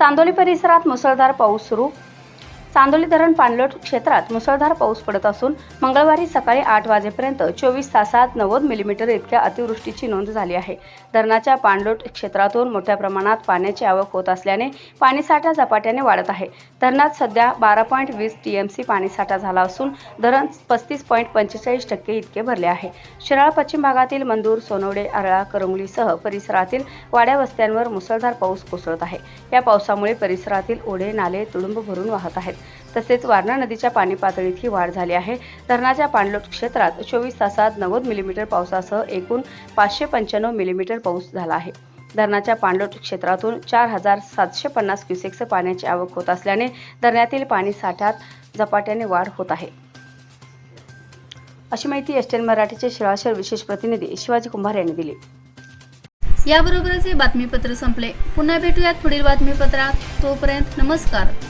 चांदोली परिसरात मुसळधार पाऊस सुरू. चांदोली धरण पाणलोट क्षेत्रात मुसळधार पाऊस पडत असून मंगळवारी सकाळी आठ वाजेपर्यंत चोवीस तासात नव्वद मिलीमीटर इतक्या अतिवृष्टीची नोंद झाली आहे. धरणाच्या पाणलोट क्षेत्रातून मोठ्या प्रमाणात पाण्याची आवक होत असल्याने पाणीसाठा झपाट्याने वाढत आहे. धरणात सध्या बारा पॉईंट वीस टीएमसी पाणीसाठा झाला असून धरण पस्तीस पॉईंट पंचेचाळीस टक्के इतके भरले आहे. शिराळ पश्चिम भागातील मंदूर सोनवडे आरळा करंगलीसह परिसरातील वाड्या वस्त्यांवर मुसळधार पाऊस कोसळत आहे. या पावसामुळे परिसरातील ओढे नाले तुडुंब भरून वाहत आहेत. तसेच वारणा नदीच्या पाणी पातळीतही वाढ झाली आहे. धरणाच्या पाणलोट क्षेत्रात चोवीस तासात नव्वद मिलीमीटर पावसासह एकूण पाचशे पंच्याण्णव मिलीमीटर पाऊस झाला आहे. धरणाच्या पाणलोट क्षेत्रातून चार हजार सातशे पन्नास क्युसेक्स पाण्याची आवक होत असल्याने धरणातील पाणी साठ्यात झपाट्याने वाढ होत आहे. अशी माहिती एसटीएन मराठीचे शिळाशर विशेष प्रतिनिधी शिवाजी कुंभार यांनी दिली. याबरोबरच हे बातमीपत्र संपले. पुन्हा भेटूयात पुढील बातमीपत्रात. तोपर्यंत नमस्कार.